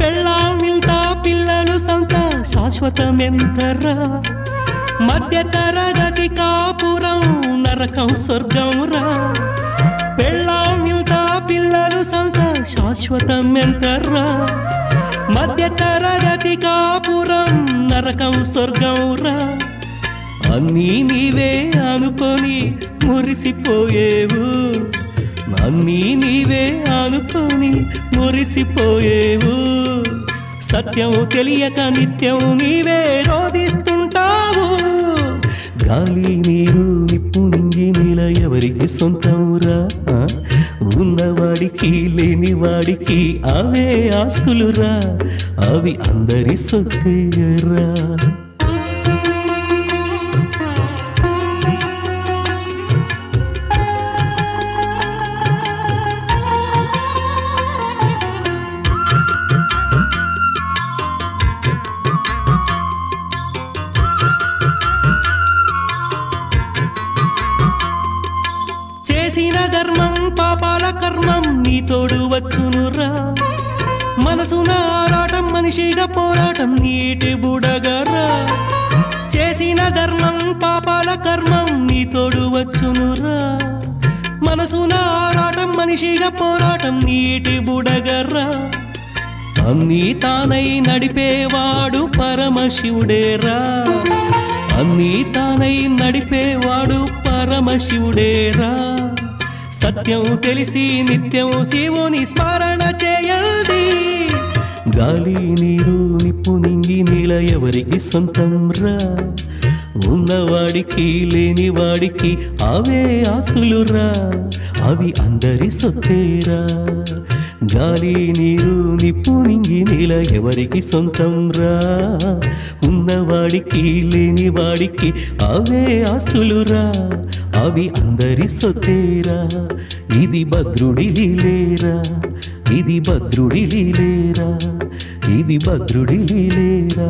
పెళ్ళాం పిల్లలు సంత శాశ్వతం ఎంతరా మధ్య తరగతి కాపురం నరకం స్వర్గం రా పెళ్ళాం పిల్లలు సంత శాశ్వతం ఎంతరా మధ్య తరగతి కాపురం నరకం స్వర్గం రా అన్నీ నీవే అనుకొని మురిసిపోయేవు. అన్నీ నీవే అనుకొని మురిసిపోయేవు. సత్యం తెలియక నిత్యం నీవే రోధిస్తుంటావు. గాలి నీరు నిప్పు నింగి నీల ఎవరికి సొంతంరా ఉన్నవాడికి లేని వాడికి అవే ఆస్తులురా. అవి అందరి సొత్తేరా. చేసిన ధర్మం పాపాల కర్మం నీ తోడు వచ్చునురా. మనసున ఆరాటం మనిషిగా పోరాటం నీటి బుడగరా. చేసిన ధర్మం పాపాల కర్మం నీ తోడు వచ్చునురా. మనసున ఆరాటం మనిషిగా పోరాటం నీటి బుడగరా. అన్నీ తానై నడిపేవాడు పరమశివుడేరా. అన్నీ తానై నడిపేవాడు పరమశివుడేరా. సత్యం తెలిసి నిత్యం శివుని స్మరణ చేయండి. గాలి నీరు నిప్పు నింగి నీల ఎవరికి సొంతం రా? ఉన్నవాడికి లేని వాడికి అవే ఆస్తులురా అవి అందరి సొత్తేరా గాలి నీరు నిప్పు నింగి నీల ఎవరికి సొంతం రా? ఉన్నవాడికి లేని వాడికి అవే ఆస్తులురా. అవి అందరి సొత్తేరా. ఇది భద్రుడి లీలేరా ఇది భద్రుడి లీలేరా ఇది భద్రుడి లీలేరా